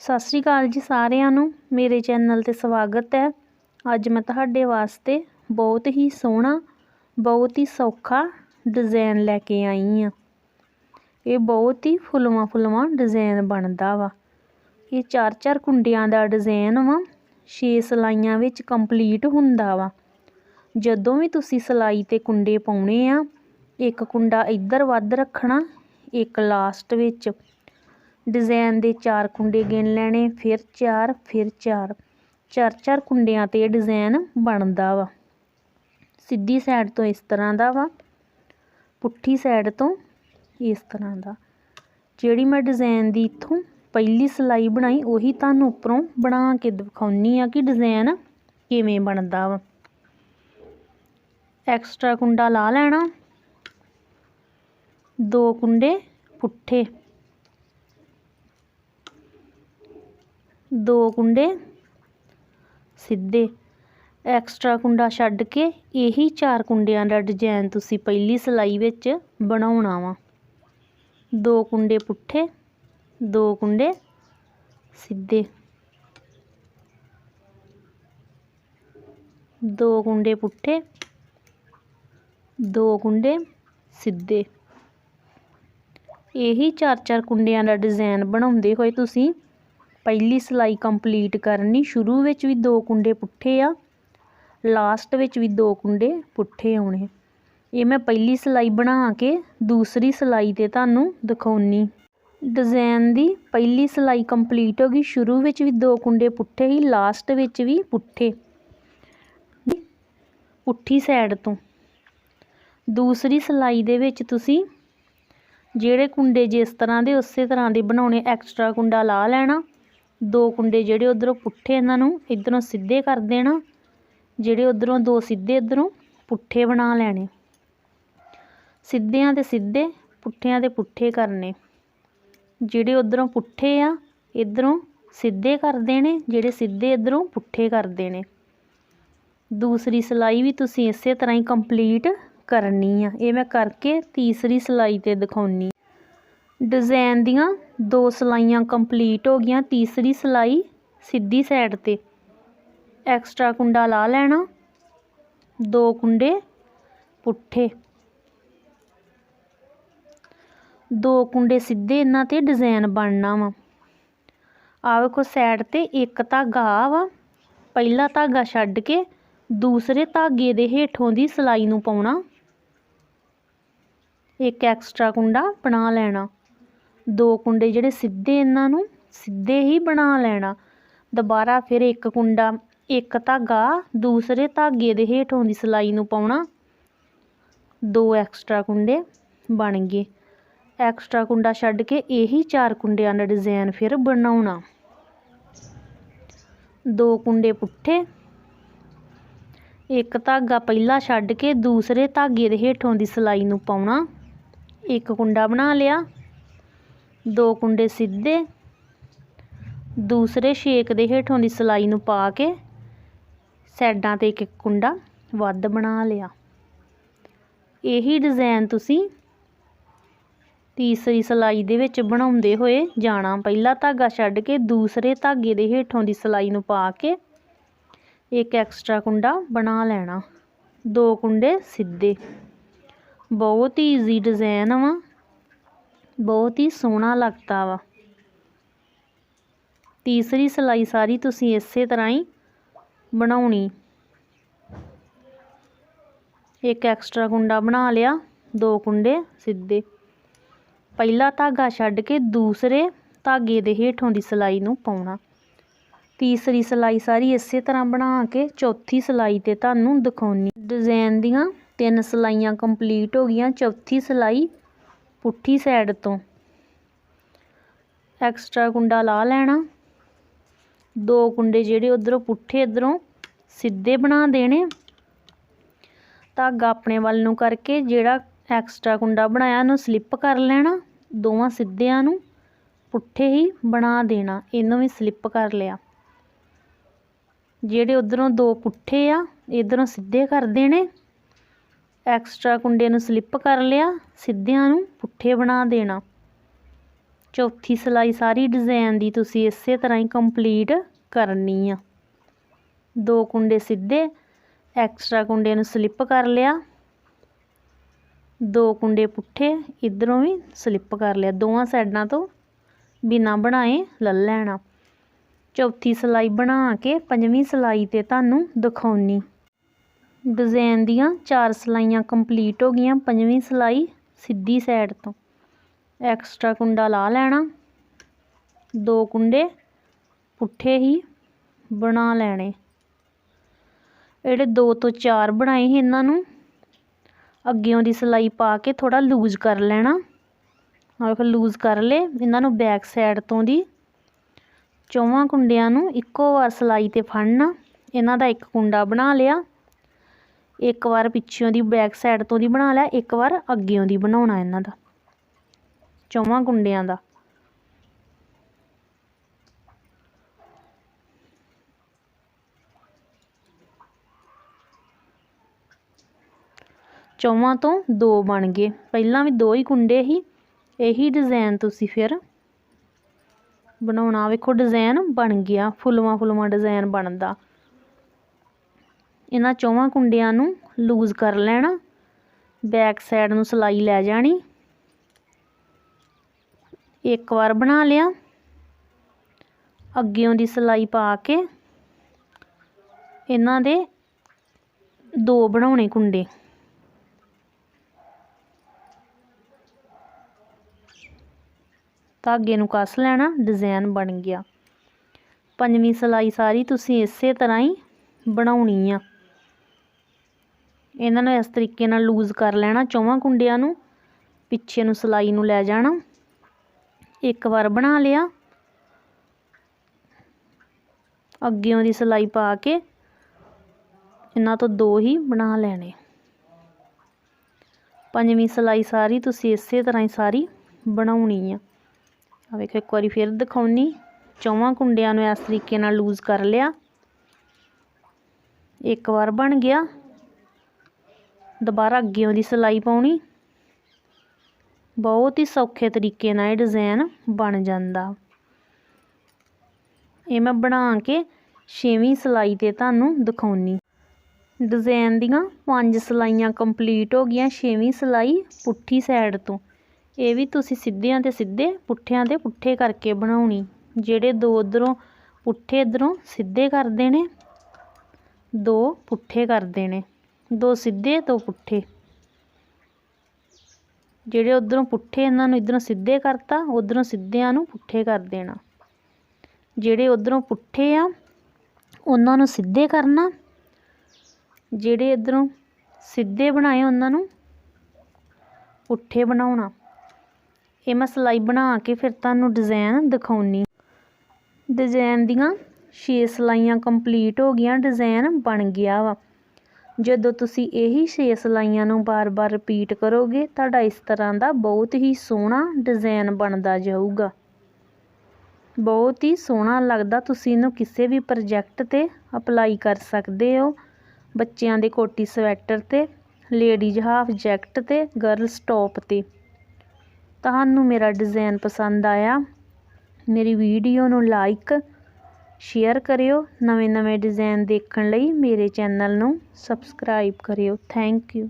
ਸਤਿ ਸ਼੍ਰੀ ਅਕਾਲ ਜੀ ਸਾਰਿਆਂ ਨੂੰ। ਮੇਰੇ ਚੈਨਲ ਤੇ ਸਵਾਗਤ ਹੈ। ਅੱਜ ਮੈਂ ਤੁਹਾਡੇ ਵਾਸਤੇ ਬਹੁਤ ਹੀ ਸੋਹਣਾ, ਬਹੁਤ ਹੀ ਸੌਖਾ ਡਿਜ਼ਾਈਨ ਲੈ ਕੇ ਆਈ ਆ ਇਹ ਬਹੁਤ ਹੀ ਫੁੱਲਵਾਂ ਫੁੱਲਵਾਂ ਡਿਜ਼ਾਈਨ ਬਣਦਾ ਵਾ। ਇਹ ਚਾਰ ਚਾਰ ਕੁੰਡਿਆਂ ਦਾ ਡਿਜ਼ਾਈਨ ਵਾ। 6 ਸਲਾਈਆਂ ਵਿੱਚ ਕੰਪਲੀਟ ਹੁੰਦਾ ਵਾ। ਜਦੋਂ ਵੀ ਤੁਸੀਂ ਸਲਾਈ ਤੇ ਕੁੰਡੇ ਪਾਉਣੇ ਆ, ਇੱਕ ਕੁੰਡਾ ਇੱਧਰ ਵੱਧ ਰੱਖਣਾ, ਇੱਕ ਲਾਸਟ ਵਿੱਚ। ਡਿਜ਼ਾਈਨ ਦੇ ਚਾਰ ਕੁੰਡੇ ਗਿਣ ਲੈਣੇ, ਫਿਰ ਚਾਰ ਫਿਰ ਚਾਰ। ਚਾਰ ਚਾਰ ਕੁੰਡਿਆਂ ਤੇ ਡਿਜ਼ਾਈਨ ਬਣਦਾ ਵਾ। ਸਿੱਧੀ ਸਾਈਡ ਤੋਂ ਇਸ ਤਰ੍ਹਾਂ ਦਾ ਵਾ, ਪੁੱਠੀ ਸਾਈਡ ਤੋਂ ਇਸ ਤਰ੍ਹਾਂ ਦਾ। ਜਿਹੜੀ ਮੈਂ ਡਿਜ਼ਾਈਨ ਦੀ ਇੱਥੋਂ ਪਹਿਲੀ ਸਲਾਈ ਬਣਾਈ, ਉਹੀ ਤੁਹਾਨੂੰ ਉੱਪਰੋਂ ਬਣਾ ਕੇ ਦਿਖਾਉਣੀ ਆ ਕਿ ਡਿਜ਼ਾਈਨ ਕਿਵੇਂ ਬਣਦਾ ਵਾ। ਐਕਸਟਰਾ ਕੁੰਡਾ ਲਾ ਲੈਣਾ। ਦੋ ਕੁੰਡੇ ਪੁੱਠੇ। ਦੋ ਕੁੰਡੇ ਸਿੱਧੇ। ਐਕਸਟਰਾ ਕੁੰਡਾ ਛੱਡ ਕੇ ਇਹੀ ਚਾਰ ਕੁੰਡਿਆਂ ਦਾ ਡਿਜ਼ਾਈਨ ਤੁਸੀਂ ਪਹਿਲੀ ਸਲਾਈ ਵਿੱਚ ਬਣਾਉਣਾ ਵਾ। ਦੋ ਕੁੰਡੇ ਪੁੱਠੇ, ਦੋ ਕੁੰਡੇ ਸਿੱਧੇ। ਦੋ ਕੁੰਡੇ ਪੁੱਠੇ, ਦੋ ਕੁੰਡੇ ਸਿੱਧੇ। ਇਹੀ ਚਾਰ ਚਾਰ ਕੁੰਡਿਆਂ ਦਾ ਡਿਜ਼ਾਈਨ ਬਣਾਉਂਦੇ ਹੋਏ ਤੁਸੀਂ ਪਹਿਲੀ ਸਲਾਈ ਕੰਪਲੀਟ ਕਰਨੀ, ਸ਼ੁਰੂ ਵਿੱਚ ਵੀ ਦੋ ਕੁੰਡੇ ਪੁੱਠੇ ਆ, ਲਾਸਟ ਵਿੱਚ ਵੀ ਦੋ ਕੁੰਡੇ ਪੁੱਠੇ ਆਉਣੇ ਇਹ ਮੈਂ ਪਹਿਲੀ ਸਲਾਈ ਬਣਾ ਕੇ ਦੂਸਰੀ ਸਲਾਈ ਤੇ ਤੁਹਾਨੂੰ ਦਿਖਾਉਣੀ। ਡਿਜ਼ਾਈਨ ਦੀ ਪਹਿਲੀ ਸਲਾਈ ਕੰਪਲੀਟ ਹੋ ਗਈ, ਸ਼ੁਰੂ ਵਿੱਚ ਵੀ ਦੋ ਕੁੰਡੇ ਪੁੱਠੇ ਹੀ ਲਾਸਟ ਵਿੱਚ ਵੀ ਪੁੱਠੇ। ਪੁੱਠੀ ਸਾਈਡ ਤੋਂ। ਦੂਸਰੀ ਸਲਾਈ ਦੇ ਵਿੱਚ ਤੁਸੀਂ ਜਿਹੜੇ ਕੁੰਡੇ ਜਿਸ ਤਰ੍ਹਾਂ ਦੇ, ਉਸੇ ਤਰ੍ਹਾਂ ਦੇ ਬਣਾਉਣੇ ਐਕਸਟਰਾ ਕੁੰਡਾ ਲਾ ਲੈਣਾ। ਦੋ ਕੁੰਡੇ ਜਿਹੜੇ ਉਧਰੋਂ ਪੁੱਠੇ ਇਹਨਾਂ ਨੂੰ ਇਧਰੋਂ ਸਿੱਧੇ ਕਰ ਦੇਣਾ। ਜਿਹੜੇ ਉਧਰੋਂ ਦੋ ਸਿੱਧੇ ਇਧਰੋਂ ਪੁੱਠੇ ਬਣਾ ਲੈਣੇ। ਸਿੱਧਿਆਂ ਤੇ ਸਿੱਧੇ, ਪੁੱਠਿਆਂ ਤੇ ਪੁੱਠੇ ਕਰਨੇ। ਜਿਹੜੇ ਉਧਰੋਂ ਪੁੱਠੇ ਆ, ਇਧਰੋਂ ਸਿੱਧੇ ਕਰ ਦੇਣੇ, ਜਿਹੜੇ ਸਿੱਧੇ ਇਧਰੋਂ ਪੁੱਠੇ ਕਰ ਦੇਣੇ। ਦੂਸਰੀ ਸਿਲਾਈ ਵੀ ਤੁਸੀਂ ਇਸੇ ਤਰ੍ਹਾਂ ਹੀ ਕੰਪਲੀਟ ਕਰਨੀ ਆ। ਇਹ ਮੈਂ ਕਰਕੇ ਤੀਸਰੀ ਸਿਲਾਈ ਤੇ ਦਿਖਾਉਣੀ ਡਿਜ਼ਾਈਨ ਦੀਆਂ ਦੋ ਸਲਾਈਆਂ ਕੰਪਲੀਟ ਹੋ ਗਈਆਂ, ਤੀਸਰੀ ਸਲਾਈ ਸਿੱਧੀ ਸਾਈਡ ਤੇ। ਐਕਸਟਰਾ ਕੁੰਡਾ ਲਾ ਲੈਣਾ, ਦੋ ਕੁੰਡੇ ਪੁੱਠੇ। ਦੋ ਕੁੰਡੇ ਸਿੱਧੇ ਇਹਨਾਂ ਤੇ ਡਿਜ਼ਾਈਨ ਬਣਨਾ ਵਾ। ਆ ਵੇਖੋ ਸਾਈਡ ਤੇ ਇੱਕ ਧਾਗਾ ਵਾ, ਪਹਿਲਾ ਧਾਗਾ ਛੱਡ ਕੇ ਦੂਸਰੇ ਧਾਗੇ ਦੇ ਹੇਠੋਂ ਦੀ ਸਲਾਈ ਨੂੰ ਪਾਉਣਾ। ਇੱਕ ਐਕਸਟਰਾ ਕੁੰਡਾ ਬਣਾ ਲੈਣਾ। ਦੋ ਕੁੰਡੇ ਜਿਹੜੇ ਸਿੱਧੇ ਇਹਨਾਂ ਨੂੰ ਸਿੱਧੇ ਹੀ ਬਣਾ ਲੈਣਾ। ਦੁਬਾਰਾ ਫਿਰ ਇੱਕ ਕੁੰਡਾ, ਇੱਕ ਧਾਗਾ, ਦੂਸਰੇ ਧਾਗੇ ਦੇ ਹੇਠੋਂ ਦੀ ਸਲਾਈ ਨੂੰ ਪਾਉਣਾ। ਦੋ ਐਕਸਟਰਾ ਕੁੰਡੇ ਬਣ ਗਏ। ਐਕਸਟਰਾ ਕੁੰਡਾ ਛੱਡ ਕੇ ਇਹੀ ਚਾਰ ਕੁੰਡਿਆਂ ਦਾ ਡਿਜ਼ਾਈਨ ਫਿਰ ਬਣਾਉਣਾ। ਦੋ ਕੁੰਡੇ ਪੁੱਠੇ, ਇੱਕ ਧਾਗਾ ਪਹਿਲਾ ਛੱਡ ਕੇ ਦੂਸਰੇ ਧਾਗੇ ਦੇ ਹੇਠੋਂ ਦੀ ਸਲਾਈ ਨੂੰ ਪਾਉਣਾ। ਇੱਕ ਕੁੰਡਾ ਬਣਾ ਲਿਆ। ਦੋ ਕੁੰਡੇ ਸਿੱਧੇ, ਦੂਸਰੇ ਛੇਕ ਦੇ ਹੇਠੋਂ ਦੀ ਸਲਾਈ ਨੂੰ ਪਾ ਕੇ ਸਾਈਡਾਂ ਤੇ ਇੱਕ ਇੱਕ ਕੁੰਡਾ ਵੱਧ ਬਣਾ ਲਿਆ। ਇਹੀ ਡਿਜ਼ਾਈਨ ਤੁਸੀਂ ਤੀਸਰੀ ਸਲਾਈ ਦੇ ਵਿੱਚ ਬਣਾਉਂਦੇ ਹੋਏ ਜਾਣਾ। ਪਹਿਲਾ ਧਾਗਾ ਛੱਡ ਕੇ ਦੂਸਰੇ ਧਾਗੇ ਦੇ ਹੇਠੋਂ ਦੀ ਸਲਾਈ ਨੂੰ ਪਾ ਕੇ ਇੱਕ ਐਕਸਟਰਾ ਕੁੰਡਾ ਬਣਾ ਲੈਣਾ। ਦੋ ਕੁੰਡੇ ਸਿੱਧੇ। ਬਹੁਤ ਹੀ ਈਜ਼ੀ ਡਿਜ਼ਾਈਨ ਵਾ। ਬਹੁਤ ਹੀ ਸੋਹਣਾ ਲੱਗਦਾ ਵਾ। ਤੀਸਰੀ ਸਲਾਈ ਸਾਰੀ ਤੁਸੀਂ ਇਸੇ ਤਰ੍ਹਾਂ ਹੀ ਬਣਾਉਣੀ। ਇੱਕ ਐਕਸਟਰਾ ਕੁੰਡਾ ਬਣਾ ਲਿਆ, ਦੋ ਕੁੰਡੇ ਸਿੱਧੇ। ਪਹਿਲਾ ਧਾਗਾ ਛੱਡ ਕੇ ਦੂਸਰੇ ਧਾਗੇ ਦੇ ਹੇਠੋਂ ਦੀ ਸਲਾਈ ਨੂੰ ਪਾਉਣਾ। ਤੀਸਰੀ ਸਲਾਈ ਸਾਰੀ ਇਸੇ ਤਰ੍ਹਾਂ ਬਣਾ ਕੇ ਚੌਥੀ ਸਲਾਈ ਤੇ ਤੁਹਾਨੂੰ ਦਿਖਾਉਣੀ। ਡਿਜ਼ਾਈਨ ਦੀਆਂ ਤਿੰਨ ਸਲਾਈਆਂ ਕੰਪਲੀਟ ਹੋ ਗਈਆਂ, ਚੌਥੀ ਸਲਾਈ ਪੁੱਠੀ ਸਾਈਡ ਤੋਂ। ਐਕਸਟਰਾ ਕੁੰਡਾ ਲਾ ਲੈਣਾ। ਦੋ ਕੁੰਡੇ ਜਿਹੜੇ ਉਧਰੋਂ ਪੁੱਠੇ ਇਧਰੋਂ ਸਿੱਧੇ ਬਣਾ ਦੇਣੇ। ਧਾਗਾ ਆਪਣੇ ਵੱਲ ਨੂੰ ਕਰਕੇ ਜਿਹੜਾ ਐਕਸਟਰਾ ਕੁੰਡਾ ਬਣਾਇਆ ਉਹਨੂੰ ਸਲਿੱਪ ਕਰ ਲੈਣਾ। ਦੋਵਾਂ ਸਿੱਧਿਆਂ ਨੂੰ ਪੁੱਠੇ ਹੀ ਬਣਾ ਦੇਣਾ। ਇਹਨੂੰ ਵੀ ਸਲਿੱਪ ਕਰ ਲਿਆ। ਜਿਹੜੇ ਉਧਰੋਂ ਦੋ ਪੁੱਠੇ ਆ ਇਧਰੋਂ ਸਿੱਧੇ ਕਰ ਦੇਣੇ। ਐਕਸਟਰਾ ਕੁੰਡੇ ਨੂੰ ਸਲਿੱਪ ਕਰ ਲਿਆ, ਸਿੱਧਿਆਂ ਨੂੰ ਪੁੱਠੇ ਬਣਾ ਦੇਣਾ। ਚੌਥੀ ਸਿਲਾਈ ਸਾਰੀ ਡਿਜ਼ਾਈਨ ਦੀ ਤੁਸੀਂ ਇਸੇ ਤਰ੍ਹਾਂ ਹੀ ਕੰਪਲੀਟ ਕਰਨੀ ਆ। ਦੋ ਕੁੰਡੇ ਸਿੱਧੇ, ਐਕਸਟਰਾ ਕੁੰਡੇ ਨੂੰ ਸਲਿੱਪ ਕਰ ਲਿਆ। ਦੋ ਕੁੰਡੇ ਪੁੱਠੇ, ਇਧਰੋਂ ਵੀ ਸਲਿੱਪ ਕਰ ਲਿਆ, ਦੋਵਾਂ ਸਾਈਡਾਂ ਤੋਂ ਬਿਨਾ ਬਣਾਏ ਲੈ ਲੈਣਾ। ਚੌਥੀ ਸਿਲਾਈ ਬਣਾ ਕੇ ਪੰਜਵੀਂ ਸਿਲਾਈ ਤੇ ਤੁਹਾਨੂੰ ਦਿਖਾਉਣੀ। ਡਿਜ਼ਾਈਨ ਦੀਆਂ ਚਾਰ ਸਿਲਾਈਆਂ ਕੰਪਲੀਟ ਹੋ ਗਈਆਂ, ਪੰਜਵੀਂ ਸਿਲਾਈ ਸਿੱਧੀ ਸਾਈਡ ਤੋਂ। ਐਕਸਟਰਾ ਕੁੰਡਾ ਲਾ ਲੈਣਾ, ਦੋ ਕੁੰਡੇ ਪੁੱਠੇ ਹੀ ਬਣਾ ਲੈਣੇ। ਜਿਹੜੇ ਦੋ ਤੋਂ ਚਾਰ ਬਣਾਏ ਸੀ ਇਹਨਾਂ ਨੂੰ, ਅੱਗਿਓਂ ਦੀ ਸਿਲਾਈ ਪਾ ਕੇ ਥੋੜਾ ਲੂਜ਼ ਕਰ ਲੈਣਾ। ਆਹ ਲੂਜ਼ ਕਰ ਲੇ ਇਹਨਾਂ ਨੂੰ ਬੈਕ ਸਾਈਡ ਤੋਂ ਦੀ ਚੌਵਾਂ ਕੁੰਡਿਆਂ ਨੂੰ ਇੱਕੋ ਵਾਰ ਸਿਲਾਈ ਤੇ ਫੜਨਾ। ਇਹਨਾਂ ਦਾ ਇੱਕ ਕੁੰਡਾ ਬਣਾ ਲਿਆ। ਇੱਕ ਵਾਰ ਪਿੱਛੋਂ ਦੀ ਬੈਕ ਸਾਈਡ ਤੋਂ ਦੀ ਬਣਾ ਲਿਆ, ਇੱਕ ਵਾਰ ਅੱਗਿਓਂ ਦੀ ਬਣਾਉਣਾ ਇਹਨਾਂ ਦਾ। ਚੌਵਾਂ ਕੁੰਡਿਆਂ ਦਾ। ਚੌਵਾਂ ਤੋਂ ਦੋ ਬਣ ਗਏ। ਪਹਿਲਾਂ ਵੀ ਦੋ ਹੀ ਕੁੰਡੇ ਸੀ। ਇਹੀ ਡਿਜ਼ਾਈਨ ਤੁਸੀਂ ਫਿਰ ਬਣਾਉਣਾ। ਵੇਖੋ ਡਿਜ਼ਾਈਨ ਬਣ ਗਿਆ। ਫੁੱਲਵਾ ਫੁੱਲਵਾ ਡਿਜ਼ਾਈਨ ਬਣਦਾ। ਇਹਨਾਂ ਚੌਵਾਂ ਕੁੰਡਿਆਂ ਨੂੰ ਲੂਜ਼ ਕਰ ਲੈਣਾ। ਬੈਕ ਸਾਈਡ ਨੂੰ ਸਿਲਾਈ ਲੈ ਜਾਣੀ। ਇੱਕ ਵਾਰ ਬਣਾ ਲਿਆ। ਅੱਗਿਓਂ ਦੀ ਸਿਲਾਈ ਪਾ ਕੇ ਇਹਨਾਂ ਦੇ ਦੋ ਬਣਾਉਣੇ ਕੁੰਡੇ। ਧਾਗੇ ਨੂੰ ਕੱਸ ਲੈਣਾ, ਡਿਜ਼ਾਈਨ ਬਣ ਗਿਆ। ਪੰਜਵੀਂ ਸਿਲਾਈ ਸਾਰੀ ਤੁਸੀਂ ਇਸੇ ਤਰ੍ਹਾਂ ਹੀ ਬਣਾਉਣੀ ਆ। ਇਹਨਾਂ ਨੂੰ ਇਸ ਤਰੀਕੇ ਨਾਲ ਲੂਜ਼ ਕਰ ਲੈਣਾ, ਚੌਵਾਂ ਕੁੰਡਿਆਂ ਨੂੰ, ਪਿੱਛੇ ਨੂੰ ਸਿਲਾਈ ਨੂੰ ਲੈ ਜਾਣਾ। ਇੱਕ ਵਾਰ ਬਣਾ ਲਿਆ। ਅੱਗਿਓਂ ਦੀ ਸਿਲਾਈ ਪਾ ਕੇ ਇਹਨਾਂ ਤੋਂ ਦੋ ਹੀ ਬਣਾ ਲੈਣੇ। ਪੰਜਵੀਂ ਸਿਲਾਈ ਸਾਰੀ ਤੁਸੀਂ ਇਸੇ ਤਰ੍ਹਾਂ ਹੀ ਸਾਰੀ ਬਣਾਉਣੀ ਆ। ਆ ਵੇਖੋ, ਇੱਕ ਵਾਰੀ ਫਿਰ ਦਿਖਾਉਣੀ। ਚੌਵਾਂ ਕੁੰਡਿਆਂ ਨੂੰ ਇਸ ਤਰੀਕੇ ਨਾਲ ਲੂਜ਼ ਕਰ ਲਿਆ। ਇੱਕ ਵਾਰ ਬਣ ਗਿਆ। ਦੁਬਾਰਾ ਅੱਗੇ ਉਹਦੀ ਸਿਲਾਈ ਪਾਉਣੀ। ਬਹੁਤ ਹੀ ਸੌਖੇ ਤਰੀਕੇ ਨਾਲ ਇਹ ਡਿਜ਼ਾਈਨ ਬਣ ਜਾਂਦਾ। ਇਹ ਮੈਂ ਬਣਾ ਕੇ ਛੇਵੀਂ ਸਿਲਾਈ ਤੇ ਤੁਹਾਨੂੰ ਦਿਖਾਉਣੀ। ਡਿਜ਼ਾਈਨ ਦੀਆਂ ਪੰਜ ਸਿਲਾਈਆਂ ਕੰਪਲੀਟ ਹੋ ਗਈਆਂ ਛੇਵੀਂ ਸਿਲਾਈ ਪੁੱਠੀ ਸਾਈਡ ਤੋਂ। ਇਹ ਵੀ ਤੁਸੀਂ ਸਿੱਧਿਆਂ ਤੇ ਸਿੱਧੇ ਪੁੱਠਿਆਂ ਤੇ ਪੁੱਠੇ ਕਰਕੇ ਬਣਾਉਣੀ। ਜਿਹੜੇ ਦੋ ਉਧਰੋਂ ਪੁੱਠੇ ਇਧਰੋਂ ਸਿੱਧੇ ਕਰਦੇ ਨੇ ਦੋ ਪੁੱਠੇ ਕਰਦੇ ਨੇ ਦੋ ਸਿੱਧੇ, ਦੋ ਪੁੱਠੇ। ਜਿਹੜੇ ਉਧਰੋਂ ਪੁੱਠੇ ਇਹਨਾਂ ਨੂੰ ਇਧਰੋਂ ਸਿੱਧੇ ਕਰਤਾ, ਉਧਰੋਂ ਸਿੱਧਿਆਂ ਨੂੰ ਪੁੱਠੇ ਕਰ ਦੇਣਾ। ਜਿਹੜੇ ਉਧਰੋਂ ਪੁੱਠੇ ਆ, ਉਹਨਾਂ ਨੂੰ ਸਿੱਧੇ ਕਰਨਾ। ਜਿਹੜੇ ਇਧਰੋਂ ਸਿੱਧੇ ਬਣਾਏ, ਉਹਨਾਂ ਨੂੰ ਪੁੱਠੇ ਬਣਾਉਣਾ। ਇਹ ਮੈਂ ਸਿਲਾਈ ਬਣਾ ਕੇ ਫਿਰ ਤੁਹਾਨੂੰ ਡਿਜ਼ਾਈਨ ਦਿਖਾਉਣੀ। ਡਿਜ਼ਾਈਨ ਦੀਆਂ 6 ਸਿਲਾਈਆਂ ਕੰਪਲੀਟ ਹੋ ਗਈਆਂ ਡਿਜ਼ਾਈਨ ਬਣ ਗਿਆ ਵਾ। ਜਦੋਂ ਤੁਸੀਂ ਇਹੀ 6 ਸਿਲਾਈਆਂ ਨੂੰ ਬਾਰ-ਬਾਰ ਰਿਪੀਟ ਕਰੋਗੇ, ਤੁਹਾਡਾ ਇਸ ਤਰ੍ਹਾਂ ਦਾ ਬਹੁਤ ਹੀ ਸੋਹਣਾ ਡਿਜ਼ਾਈਨ ਬਣਦਾ ਜਾਊਗਾ। ਬਹੁਤ ਹੀ ਸੋਹਣਾ ਲੱਗਦਾ ਤੁਸੀਂ ਇਹਨੂੰ ਕਿਸੇ ਵੀ ਪ੍ਰੋਜੈਕਟ ਤੇ ਅਪਲਾਈ ਕਰ ਸਕਦੇ ਹੋ। ਬੱਚਿਆਂ ਦੇ ਕੋਟੀ ਸਵੈਟਰ ਤੇ ਲੇਡੀਜ਼ ਹਾਫ ਜੈਕਟ ਤੇ ਗਰਲਸ ਟੌਪ ਤੇ। ਤੁਹਾਨੂੰ ਮੇਰਾ ਡਿਜ਼ਾਈਨ ਪਸੰਦ ਆਇਆ, ਮੇਰੀ ਵੀਡੀਓ ਨੂੰ ਲਾਈਕ ਸ਼ੇਅਰ ਕਰਿਓ ਨਵੇਂ ਨਵੇਂ ਡਿਜ਼ਾਈਨ ਦੇਖਣ ਲਈ ਮੇਰੇ ਚੈਨਲ ਨੂੰ ਸਬਸਕ੍ਰਾਈਬ ਕਰਿਓ। Thank you